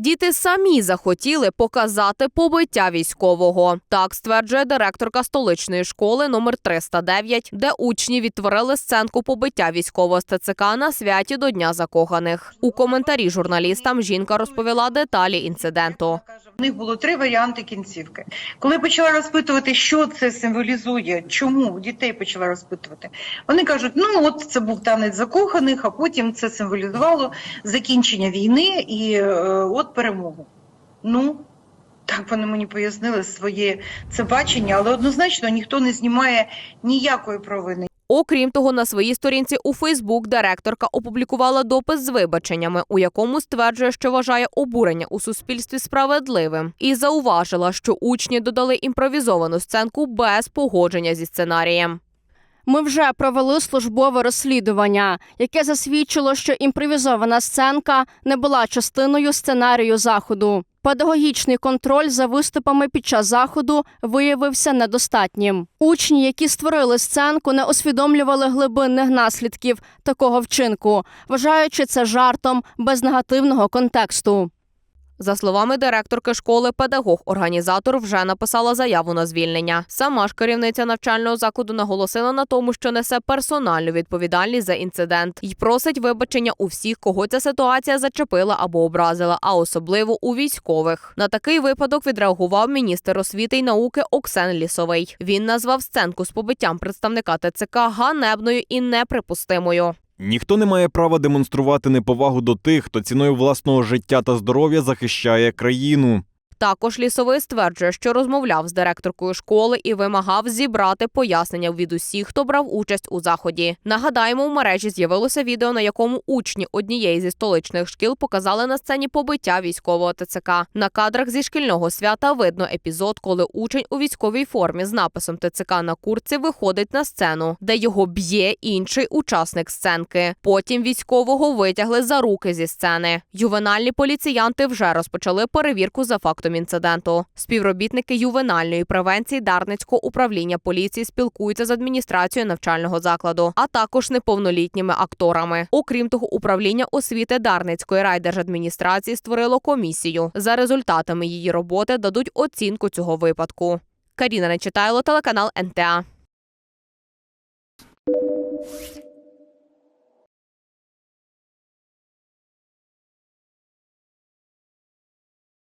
Діти самі захотіли показати побиття військового. Так стверджує директорка столичної школи номер 309, де учні відтворили сценку побиття військового з на святі до Дня закоханих. У коментарі журналістам жінка розповіла деталі інциденту. В них було три варіанти кінцівки. Коли почала розпитувати, що це символізує, чому дітей почала розпитувати, вони кажуть, ну от це був танець закоханих, а потім це символізувало закінчення війни і е, от перемогу. Ну, так вони мені пояснили своє це бачення, але однозначно ніхто не знімає ніякої провини. Окрім того, на своїй сторінці у Фейсбук директорка опублікувала допис з вибаченнями, у якому стверджує, що вважає обурення у суспільстві справедливим, і зауважила, що учні додали імпровізовану сценку без погодження зі сценарієм. Ми вже провели службове розслідування, яке засвідчило, що імпровізована сценка не була частиною сценарію заходу. Педагогічний контроль за виступами під час заходу виявився недостатнім. Учні, які створили сценку, не усвідомлювали глибинних наслідків такого вчинку, вважаючи це жартом без негативного контексту. За словами директорки школи, педагог-організатор вже написала заяву на звільнення. Сама ж керівниця навчального закладу наголосила на тому, що несе персональну відповідальність за інцидент і просить вибачення у всіх, кого ця ситуація зачепила або образила, а особливо у військових. На такий випадок відреагував міністр освіти й науки Оксен Лісовий. Він назвав сценку з побиттям представника ТЦК ганебною і неприпустимою. Ніхто не має права демонструвати неповагу до тих, хто ціною власного життя та здоров'я захищає країну. Також лісовий стверджує, що розмовляв з директоркою школи і вимагав зібрати пояснення від усіх, хто брав участь у заході. Нагадаємо, у мережі з'явилося відео, на якому учні однієї зі столичних шкіл показали на сцені побиття військового ТЦК. На кадрах зі шкільного свята видно епізод, коли учень у військовій формі з написом ТЦК на куртці виходить на сцену, де його б'є інший учасник сценки. Потім військового витягли за руки зі сцени. Ювенальні поліціянти вже розпочали перевірку за фактом інциденту. Співробітники ювенальної превенції Дарницького управління поліції спілкуються з адміністрацією навчального закладу, а також неповнолітніми акторами. Окрім того, управління освіти Дарницької райдержадміністрації створило комісію. За результатами її роботи дадуть оцінку цього випадку. Каріна Нечитайло, телеканал НТА.